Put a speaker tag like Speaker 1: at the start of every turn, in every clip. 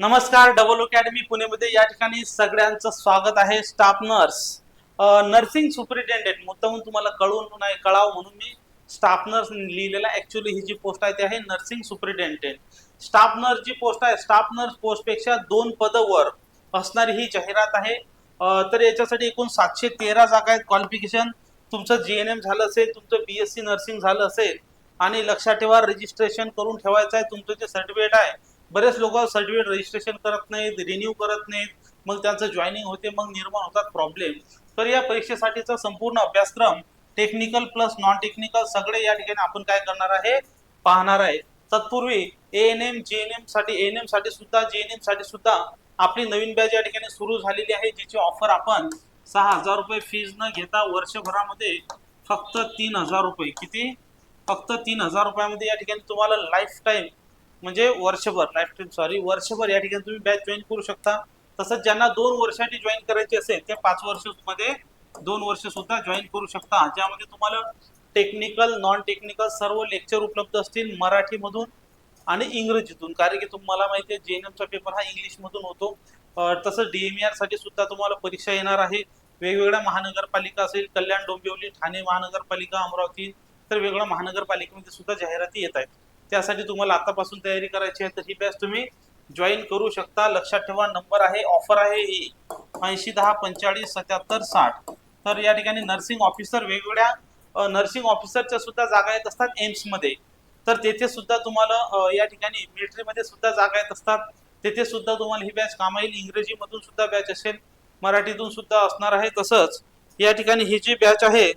Speaker 1: नमस्कार double academy पुणेमध्ये या ठिकाणी सगळ्यांचं स्वागत आहे. स्टाफ नर्स नर्सिंग सुपरिटेंडेंट मुद्दाहून तुम्हाला कळून नाही कळावं म्हणून मी स्टाफ नर्स लिहिलेला ऍक्च्युअली ही जी पोस्ट आहे ती आहे नर्सिंग सुपरिटेंडेंट. स्टाफ नर्स जी पोस्ट आहे स्टाफ नर्स पोस्टपेक्षा दोन पदवर असणारी ही जाहिरात आहे. तर याच्यासाठी एकूण सातशे तेरा जागा आहेत क्वालिफिकेशन तुमचं जी एन एम झालं असेल तुमचं बी एस सी नर्सिंग झालं असेल आणि लक्षात ठेवा रजिस्ट्रेशन करून ठेवायचं आहे. तुमचं जे सर्टिफिकेट आहे बरेच लोक सर्टिफिकेट रजिस्ट्रेशन करत नाहीत रिन्यू करत नाहीत. मग त्यांचं जॉईनिंग होते मग निर्माण होतात प्रॉब्लेम तर या परीक्षेसाठीचा संपूर्ण अभ्यासक्रम टेक्निकल प्लस नॉन टेक्निकल सगळे या ठिकाणी आपण काय करणार आहे? पाहणार आहे. तत्पूर्वी A N M J N एमसाठी N एमसाठी सुद्धा जे एन एमसाठी सुद्धा आपली नवीन बॅच या ठिकाणी सुरू झालेली आहे जिची ऑफर आपण सहा हजार रुपये फीज न घेता वर्षभरामध्ये फक्त तीन हजार रुपये. किती? फक्त तीन हजार रुपयामध्ये या ठिकाणी तुम्हाला लाईफ टाईम म्हणजे वर्षभर लाईफ टाईम सॉरी वर्षभर या ठिकाणी तुम्ही बॅच जॉईन करू शकता. तसंच ज्यांना दोन वर्षासाठी जॉईन करायची असेल ते पाच वर्षमध्ये दोन वर्ष सुद्धा जॉईन करू शकता. ज्यामध्ये तुम्हाला टेक्निकल नॉन टेक्निकल सर्व लेक्चर उपलब्ध असतील मराठीमधून आणि इंग्रजीतून. कारण की तुम्हाला माहिती आहे जेएनएमचा पेपर हा इंग्लिशमधून होतो. अं, तसंच डीएमआरसाठी सुद्धा तुम्हाला परीक्षा येणार आहे. वेगवेगळ्या महानगरपालिका असेल कल्याण डोंबिवली ठाणे महानगरपालिका अमरावती तर वेगवेगळ्या महानगरपालिकेमध्ये सुद्धा जाहिराती येत आहेत. त्यासाठी तुम्हाला आतापासून तयारी करायची आहे. तर ही बॅच तुम्ही जॉईन करू शकता. लक्षात ठेवा नंबर आहे ऑफर आहे ही. ऐंशी दहा पंचेचाळीस सत्याहत्तर साठ. तर या ठिकाणी नर्सिंग ऑफिसर वेगवेगळ्या नर्सिंग ऑफिसरच्या सुद्धा जागा येत असतात एम्समध्ये तर तेथे सुद्धा तुम्हाला या ठिकाणी मिलिटरीमध्ये सुद्धा जागा येत असतात. तेथे सुद्धा तुम्हाला ही बॅच कामा येईल. इंग्रजीमधून सुद्धा बॅच असेल. मराठीतून सुद्धा असणार आहे तसंच. या ठिकाणी ही जी बॅच आहे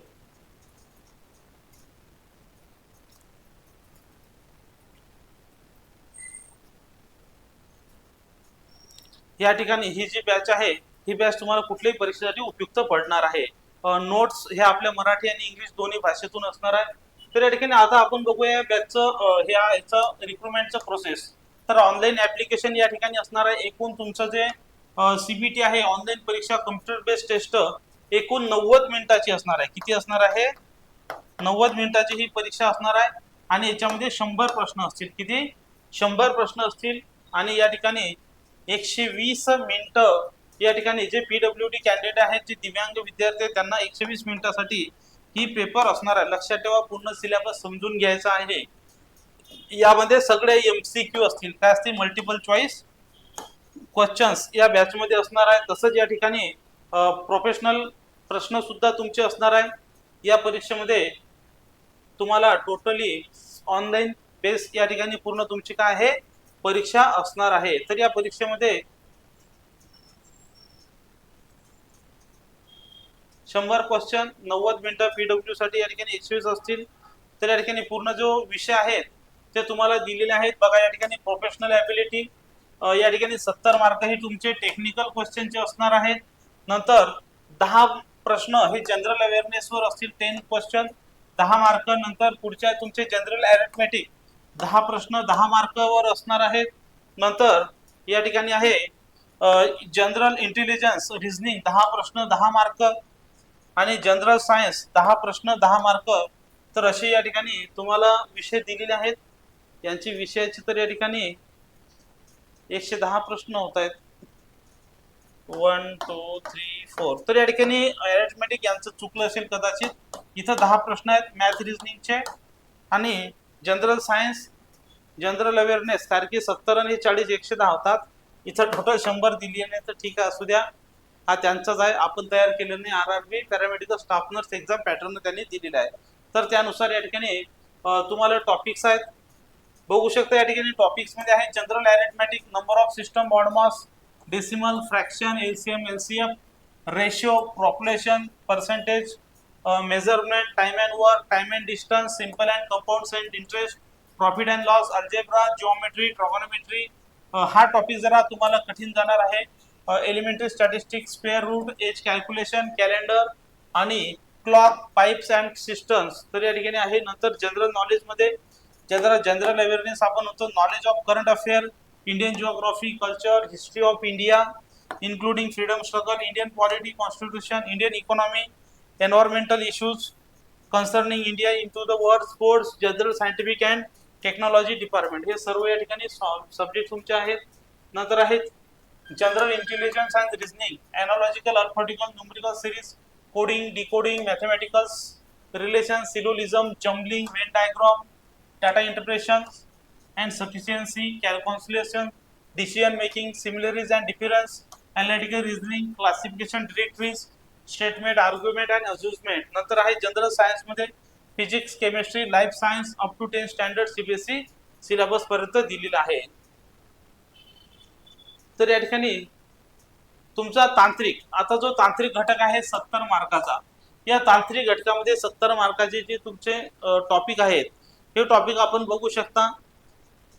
Speaker 1: या ठिकाणी ही जी बॅच आहे ही बॅच तुम्हाला कुठल्याही परीक्षेसाठी उपयुक्त पडणार आहे. नोट्स हे आपल्या मराठी आणि इंग्लिश दोन्ही भाषेतून असणार आहे. तर या ठिकाणी आता आपण बघूया या बॅचचं ह्या याचं रिक्रुटमेंटचं प्रोसेस तर ऑनलाईन ऍप्लिकेशन या ठिकाणी असणार आहे. एकूण तुमचं जे सीबीटी आहे ऑनलाईन परीक्षा कम्प्युटर बेस्ड टेस्ट एकूण नव्वद मिनिटाची असणार आहे. किती असणार आहे? नव्वद मिनिटाची ही परीक्षा असणार आहे. आणि याच्यामध्ये शंभर प्रश्न असतील. किती? शंभर प्रश्न असतील. आणि या ठिकाणी एकशे वीस मिनिटं या ठिकाणी जे पीडब्ल्यू डी कॅन्डिडेट आहेत जे दिव्यांग विद्यार्थी आहेत त्यांना एकशे वीस मिनिटासाठी ही पेपर असणार आहे. लक्षात ठेवा पूर्ण सिलेबस समजून घ्यायचा आहे. यामध्ये सगळे एमसीक्यू असतील. काय असतील? मल्टिपल चॉईस क्वेश्चन्स या बॅचमध्ये असणार आहे. तसंच या ठिकाणी प्रोफेशनल प्रश्न सुद्धा तुमचे असणार आहे. या परीक्षेमध्ये तुम्हाला टोटली ऑनलाईन बेस या ठिकाणी पूर्ण तुमची काय आहे? परीक्षा असणार आहे तर या परीक्षेमध्ये शंभर क्वेश्चन नव्वद मिनिटं पीडब्ल्यू साठी या ठिकाणी एकशे असतील. तर या ठिकाणी पूर्ण जो विषय आहेत ते तुम्हाला दिलेले आहेत. बघा या ठिकाणी प्रोफेशनल ॲबिलिटी या ठिकाणी सत्तर मार्क हे तुमचे टेक्निकल क्वेश्चनचे असणार आहेत. नंतर दहा प्रश्न हे जनरल अवेअरनेसवर असतील टेन क्वेश्चन दहा मार्क नंतर पुढच्या तुमचे जनरल अॅरिथमॅटिक दहा प्रश्न दहा मार्कावर असणार आहेत. नंतर या ठिकाणी आहे जनरल इंटेलिजन्स रिझनिंग दहा प्रश्न दहा मार्क. आणि जनरल सायन्स दहा प्रश्न दहा मार्क. तर असे या ठिकाणी तुम्हाला विषय दिलेले आहेत. यांची विषयाची तर या ठिकाणी एकशे दहा प्रश्न होत आहेत. वन टू थ्री फोर तर या ठिकाणी अरेथमॅटिक यांचं चुकलं असेल कदाचित. इथं दहा प्रश्न आहेत मॅथ रिझनिंगचे आणि जनरल सायन्स जनरल अवेअरनेस सारखी सत्तर आणि चाळीस एकशे दहा होतात. इथं टोटल शंभर दिली नाही तर ठीक आहे असू द्या. हा त्यांचाच आहे. आपण तयार केलेलं नाही. R R B paramedical staff nurse exam pattern त्यांनी दिलेला आहे. तर त्यानुसार या ठिकाणी तुम्हाला टॉपिक्स आहेत. बघू शकता या ठिकाणी टॉपिक्समध्ये आहे general arithmetic number of system BODMAS decimal fraction L C M L C M ratio population percentage measurement time and work time and distance simple and compounds and interest profit and loss algebra geometry trigonometry हा topic जरा तुम्हाला कठीण जाणार आहे. Elementary statistics square root age calculation calendar आणि clock pipes and systems तर या ठिकाणी आहे. नंतर जनरल नॉलेजमध्ये जरा जनरल अवेअरनेस आपण होतो knowledge of current affair Indian geography culture history of India including freedom struggle Indian polity constitution Indian economy environmental issues concerning India in to the world sports general scientific and technology department हे सर्व या ठिकाणी subject तुमचे आहेत नंतर आहेत general intelligence and reasoning analogical arithmetical numerical series coding decoding mathematicals relation syllogism jumbling Venn diagram data interpretation and sufficiency calculation decision making similarities and difference analytical reasoning classification directories statement argument and अज्युजमेंट नंतर आहे general सायन्समध्ये physics chemistry life science up to ten standard CBSE syllabus पर्यंत दिलेला आहे. तर या ठिकाणी तुमचा तांत्रिक आता जो तांत्रिक घटक आहे सत्तर मार्काचा या तांत्रिक घटकामध्ये सत्तर मार्काचे जे तुमचे टॉपिक आहेत हे टॉपिक आपण बघू शकता.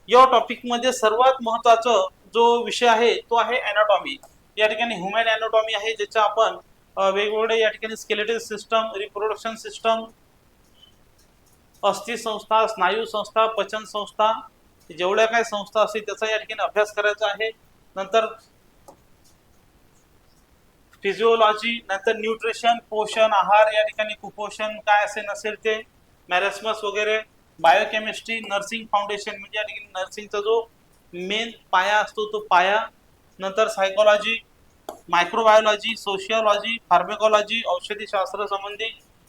Speaker 1: या टॉपिकमध्ये सर्वात महत्त्वाचा जो विषय आहे तो आहे अॅनाटॉमी या ठिकाणी ह्युमन अॅनाटॉमी आहे ज्याच्या आपण वेगवेगळे या ठिकाणी स्केलेटल सिस्टम रिप्रोडक्शन सिस्टम अस्थि संस्था स्नायू संस्था पचन संस्था जेवढ्या काय संस्था असतील त्याचा या ठिकाणी अभ्यास करायचा आहे. नंतर फिजिओलॉजी नंतर न्यूट्रिशन पोषण आहार या ठिकाणी कुपोषण काय असेल नसेल ते मॅरेस्मस वगैरे बायोकेमिस्ट्री नर्सिंग फाउंडेशन म्हणजे या ठिकाणी नर्सिंगचा जो मेन पाया असतो तो पाया. नंतर सायकोलॉजी मायक्रोबायोलॉजी सोशियोलॉजी फार्मेकॉलॉजी औषधीशास्त्र संबंधी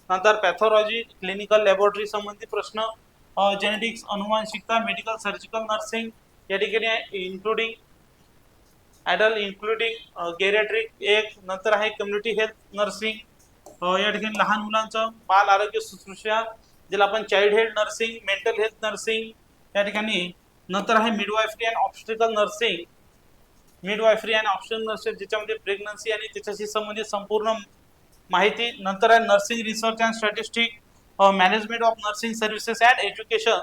Speaker 1: नंतर पॅथॉलॉजी क्लिनिकल लॅबोरेटरी संबंधी प्रश्न जेनेटिक्स अनुवांशिकता मेडिकल सर्जिकल नर्सिंग या ठिकाणी इन्क्लुडिंग ॲडल्ट इन्क्लुडिंग गेरेट्रिक एक नंतर आहे कम्युनिटी हेल्थ नर्सिंग या ठिकाणी लहान मुलांचं बाल आरोग्य शुश्रूषा ज्याला आपण child health nursing mental health nursing या ठिकाणी नंतर आहे midwifery and obstetrical nursing midwifery आणि ऑप्शन नर्सेस ज्याच्यामध्ये प्रेग्नन्सी आणि त्याच्याशी संबंधित संपूर्ण माहिती नंतर आहे nursing research and statistic management of nursing services and education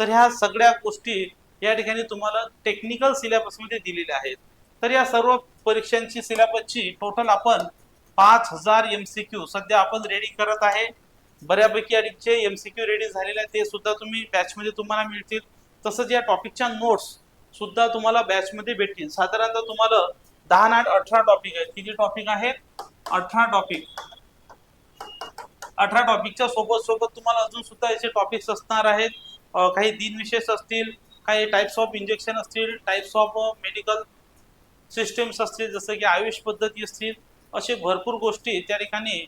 Speaker 1: तर ह्या सगळ्या गोष्टी या ठिकाणी तुम्हाला टेक्निकल सिलेबसमध्ये दिलेल्या आहेत. तर या सर्व परीक्षांची सिलेबसची टोटल आपण पाच हजार एम सी क्यू सध्या आपण रेडी करत आहे. बऱ्यापैकी अडीचशे एम सी क्यू रेडी झालेले आहेत. ते सुद्धा तुम्ही बॅचमध्ये तुम्हाला मिळतील. तसंच या टॉपिकच्या नोट्स सुद्धा तुम्हाला बॅचमध्ये भेटतील. साधारणतः तुम्हाला दहा नाट अठरा टॉपिक आहेत. किती टॉपिक आहेत? अठरा टॉपिक अठरा टॉपिकच्या सोबत सोबत तुम्हाला अजून सुद्धा याचे टॉपिक्स असणार आहेत. काही दिनविशेष असतील काही टाईप्स ऑफ इंजेक्शन असतील टाईप्स ऑफ मेडिकल सिस्टम्स असतील जसं की आयुष पद्धती असतील असे भरपूर गोष्टी त्या ठिकाणी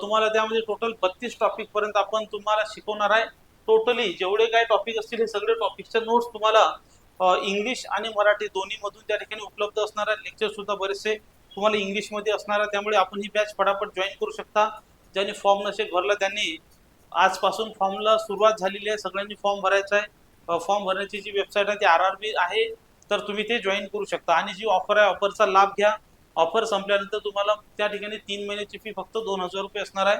Speaker 1: तुम्हाला त्यामध्ये टोटल बत्तीस टॉपिकपर्यंत आपण तुम्हाला शिकवणार आहे. टोटली जेवढे काही टॉपिक असतील हे सगळे टॉपिकचे नोट्स तुम्हाला इंग्लिश आणि मराठी दोन्हीमधून त्या ठिकाणी उपलब्ध असणार आहे लेक्चर सुद्धा बरेचसे तुम्हाला इंग्लिशमध्ये असणार आहे. त्यामुळे आपण ही बॅच फटाफट जॉईन करू शकता. ज्यांनी फॉर्म नसेल भरला त्यांनी आजपासून फॉर्मला सुरुवात झालेली आहे. सगळ्यांनी फॉर्म भरायचा आहे. फॉर्म भरण्याची जी वेबसाईट आहे ती आर आर बी आहे तर तुम्ही ते जॉईन करू शकता. आणि जी ऑफर आहे ऑफरचा लाभ घ्या. ऑफर संपल्यानंतर तुम्हाला त्या ठिकाणी तीन महिन्याची फी फक्त दोन हजार रुपये असणार आहे.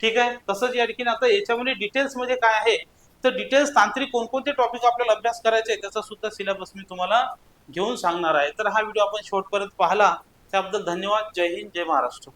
Speaker 1: ठीक आहे? तसंच या ठिकाणी आता याच्यामध्ये डिटेल्समध्ये काय आहे? तर डिटेल्स तांत्रिक कोणकोणते टॉपिक आपल्याला अभ्यास करायचे आहे त्याचा सुद्धा सिलेबस मी तुम्हाला घेऊन सांगणार आहे. तर हा व्हिडिओ आपण शेवटपर्यंत पाहिला. त्याबद्दल धन्यवाद. जय हिंद जय महाराष्ट्र.